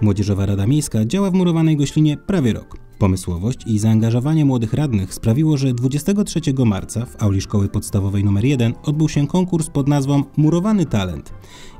Młodzieżowa Rada Miejska działa w murowanej Goślinie prawie rok. Pomysłowość i zaangażowanie młodych radnych sprawiło, że 23 marca w auli szkoły podstawowej nr 1 odbył się konkurs pod nazwą Murowany Talent.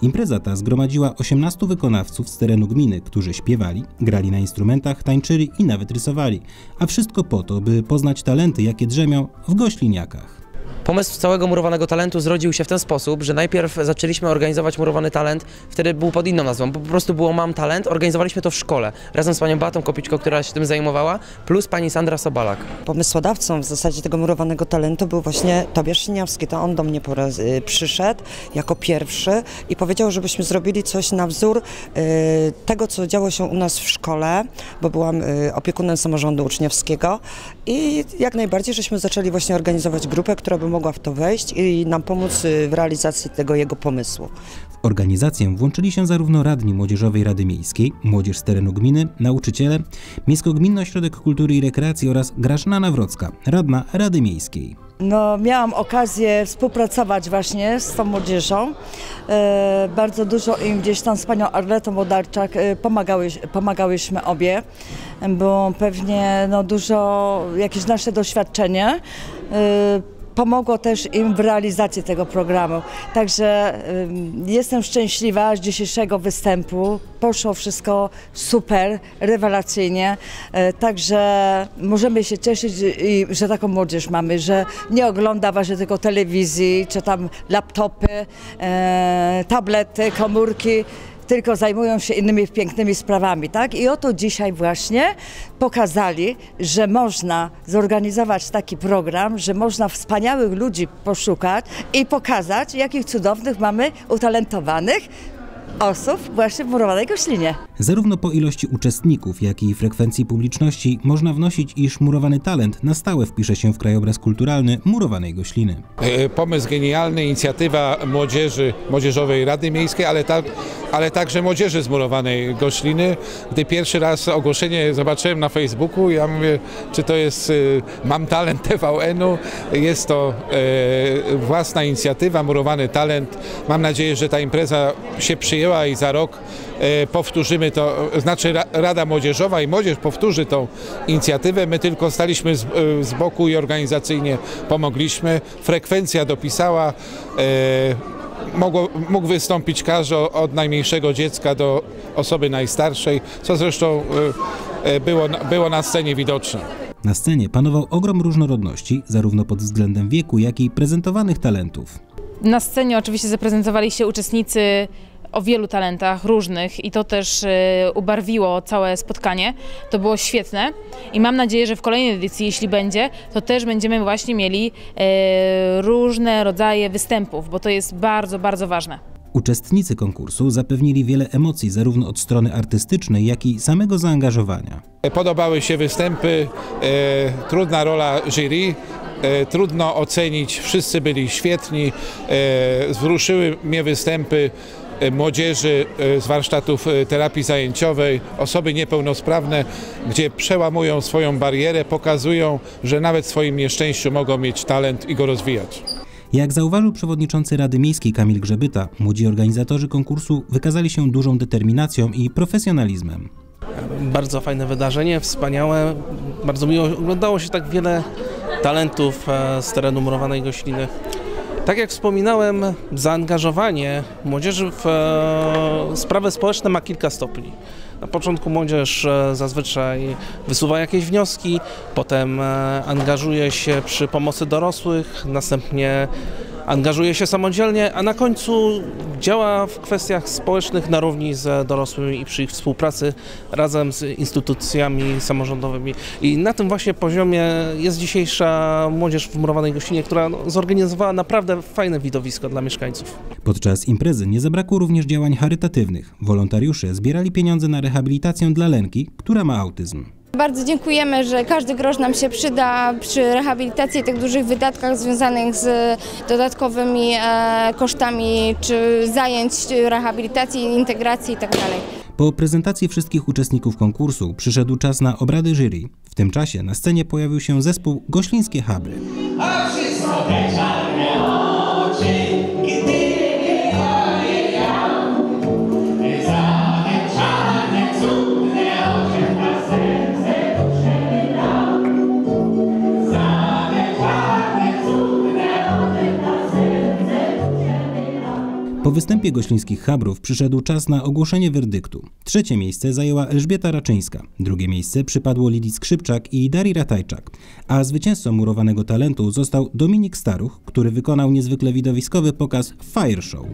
Impreza ta zgromadziła 18 wykonawców z terenu gminy, którzy śpiewali, grali na instrumentach, tańczyli i nawet rysowali. A wszystko po to, by poznać talenty, jakie drzemią w gośliniakach. Pomysł całego murowanego talentu zrodził się w ten sposób, że najpierw zaczęliśmy organizować murowany talent, wtedy był pod inną nazwą, po prostu było Mam Talent, organizowaliśmy to w szkole, razem z panią Batą Kopiczko, która się tym zajmowała, plus pani Sandra Sobalak. Pomysłodawcą w zasadzie tego murowanego talentu był właśnie Tobiasz Siniawski, to on do mnie y, przyszedł jako pierwszy i powiedział, żebyśmy zrobili coś na wzór y, tego, co działo się u nas w szkole, bo byłam y, opiekunem samorządu uczniowskiego i jak najbardziej, żeśmy zaczęli właśnie organizować grupę, która by mogła w to wejść i nam pomóc y, w realizacji tego jego pomysłu. W organizację włączyli się zarówno radni Młodzieżowej Rady Miejskiej, młodzież z terenu gminy, nauczyciele, Miejsko-Gminny Ośrodek Kultury i Rekreacji oraz Grażyna Nawrocka, radna Rady Miejskiej. No, miałam okazję współpracować właśnie z tą młodzieżą. E, bardzo dużo im gdzieś tam z panią Arletą Wodarczak e, pomagały, pomagałyśmy obie, bo pewnie no, dużo, jakieś nasze doświadczenie e, pomogło też im w realizacji tego programu. Także jestem szczęśliwa z dzisiejszego występu. Poszło wszystko super, rewelacyjnie. E, także możemy się cieszyć, że taką młodzież mamy, że nie ogląda właśnie tylko telewizji, czy tam laptopy, e, tablety, komórki tylko zajmują się innymi pięknymi sprawami, tak? I oto dzisiaj właśnie pokazali, że można zorganizować taki program, że można wspaniałych ludzi poszukać i pokazać, jakich cudownych mamy utalentowanych osób właśnie w murowanej Koślinie. Zarówno po ilości uczestników, jak i frekwencji publiczności można wnosić, iż murowany talent na stałe wpisze się w krajobraz kulturalny murowanej Gośliny. E, Pomysł genialny, inicjatywa młodzieży, Młodzieżowej Rady Miejskiej, ale, tak, ale także młodzieży z murowanej Gośliny. Gdy pierwszy raz ogłoszenie zobaczyłem na Facebooku, ja mówię, czy to jest y, Mam Talent TVN-u. Jest to e, własna inicjatywa, murowany talent. Mam nadzieję, że ta impreza się przyjęła i za rok e, powtórzymy to, znaczy Ra- Rada Młodzieżowa i Młodzież powtórzy tą inicjatywę. My tylko staliśmy z, z boku i organizacyjnie pomogliśmy. Frekwencja dopisała. Mogło, mógł wystąpić każdy od najmniejszego dziecka do osoby najstarszej, co zresztą e, e, było, było na scenie widoczne. Na scenie panował ogrom różnorodności, zarówno pod względem wieku, jak i prezentowanych talentów. Na scenie oczywiście zaprezentowali się uczestnicy o wielu talentach różnych i to też e, ubarwiło całe spotkanie. To było świetne i mam nadzieję, że w kolejnej edycji, jeśli będzie, to też będziemy właśnie mieli e, różne rodzaje występów, bo to jest bardzo, bardzo ważne. Uczestnicy konkursu zapewnili wiele emocji zarówno od strony artystycznej, jak i samego zaangażowania. Podobały się występy, e, trudna rola jury. E, trudno ocenić, wszyscy byli świetni. E, wzruszyły mnie występy młodzieży e, z warsztatów e, terapii zajęciowej, osoby niepełnosprawne, gdzie przełamują swoją barierę, pokazują, że nawet w swoim nieszczęściu mogą mieć talent i go rozwijać. Jak zauważył przewodniczący Rady Miejskiej Kamil Grzebyta, młodzi organizatorzy konkursu wykazali się dużą determinacją i profesjonalizmem. Bardzo fajne wydarzenie, wspaniałe. Bardzo miło oglądało się tak wiele talentów e, z terenu murowanej Gośliny. Tak jak wspominałem, zaangażowanie młodzieży w e, sprawy społeczne ma kilka stopni. Na początku młodzież e, zazwyczaj wysuwa jakieś wnioski, potem e, angażuje się przy pomocy dorosłych, następnie angażuje się samodzielnie, a na końcu działa w kwestiach społecznych na równi z dorosłymi i przy ich współpracy razem z instytucjami samorządowymi. I na tym właśnie poziomie jest dzisiejsza młodzież w Murowanej Gościnie, która no, zorganizowała naprawdę fajne widowisko dla mieszkańców. Podczas imprezy nie zabrakło również działań charytatywnych. Wolontariusze zbierali pieniądze na rehabilitację dla Lenki, która ma autyzm. Bardzo dziękujemy, że każdy grosz nam się przyda przy rehabilitacji i tych dużych wydatkach związanych z dodatkowymi e, kosztami czy zajęć rehabilitacji, integracji itd. Po prezentacji wszystkich uczestników konkursu przyszedł czas na obrady jury. W tym czasie na scenie pojawił się zespół Goślińskie Habry. Po występie goślińskich chabrów przyszedł czas na ogłoszenie werdyktu. Trzecie miejsce zajęła Elżbieta Raczyńska, drugie miejsce przypadło Lidii Skrzypczak i Darii Ratajczak, a zwycięzcą murowanego talentu został Dominik Staruch, który wykonał niezwykle widowiskowy pokaz Fire Show.